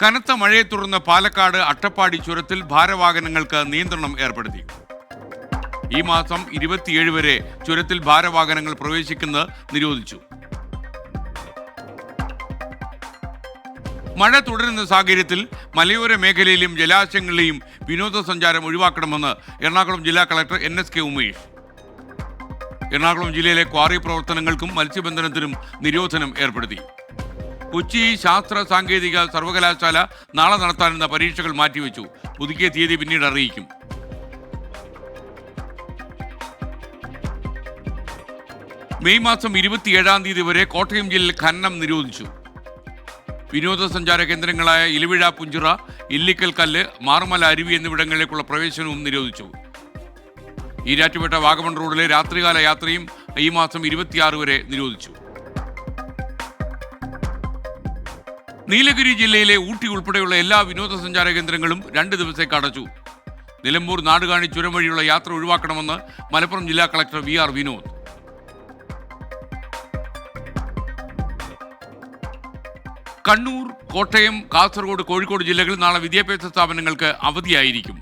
കനത്ത മഴയെ തുടർന്ന് പാലക്കാട് അട്ടപ്പാടി ചുരത്തിൽ ഭാരവാഹനങ്ങൾക്ക് നിയന്ത്രണം ഏർപ്പെടുത്തി. ഈ മാസം ഇരുപത്തിയേഴ് വരെ ചുരത്തിൽ ഭാരവാഹനങ്ങൾ പ്രവേശിക്കുന്നത് നിരോധിച്ചു. മഴ തുടരുന്ന സാഹചര്യത്തിൽ മലയോര മേഖലയിലും ജലാശയങ്ങളിലെയും വിനോദസഞ്ചാരം ഒഴിവാക്കണമെന്ന് എറണാകുളം ജില്ലാ collector N S K Umesh. Ernakulam ജില്ലയിലെ ക്വാറി പ്രവർത്തനങ്ങൾക്കും മത്സ്യബന്ധനത്തിനും നിരോധനം ഏർപ്പെടുത്തി. കൊച്ചി ശാസ്ത്ര സാങ്കേതിക സർവകലാശാല നാളെ നടത്താനിരുന്ന പരീക്ഷകൾ മാറ്റിവെച്ചു. പുതുക്കിയ തീയതി പിന്നീട് അറിയിക്കും. മെയ് മാസം ഇരുപത്തിയേഴാം തീയതി വരെ കോട്ടയം ജില്ലയിൽ ഖനനം നിരോധിച്ചു. വിനോദസഞ്ചാര കേന്ദ്രങ്ങളായ ഇലവിഴ പുഞ്ചിറ ഇല്ലിക്കൽ കല്ല് മാർമല അരുവി എന്നിവിടങ്ങളിലേക്കുള്ള പ്രവേശനവും നിരോധിച്ചു. ഈരാറ്റുപേട്ട വാഗമൺ റോഡിലെ രാത്രികാല യാത്രയും ഈ മാസം ഇരുപത്തിയാറ് വരെ നിരോധിച്ചു. നീലഗിരി ജില്ലയിലെ ഊട്ടി ഉൾപ്പെടെയുള്ള എല്ലാ വിനോദസഞ്ചാര കേന്ദ്രങ്ങളും രണ്ട് ദിവസത്തേക്ക് അടച്ചു. നിലമ്പൂർ നാടുകാണി ചുരം വഴിയുള്ള യാത്ര ഒഴിവാക്കണമെന്ന് മലപ്പുറം ജില്ലാ collector V R Vinod. Kannur Kottayam Kasaragod Kozhikode ജില്ലകളിൽ നാളെ വിദ്യാഭ്യാസ സ്ഥാപനങ്ങൾക്ക് അവധിയായിരിക്കും.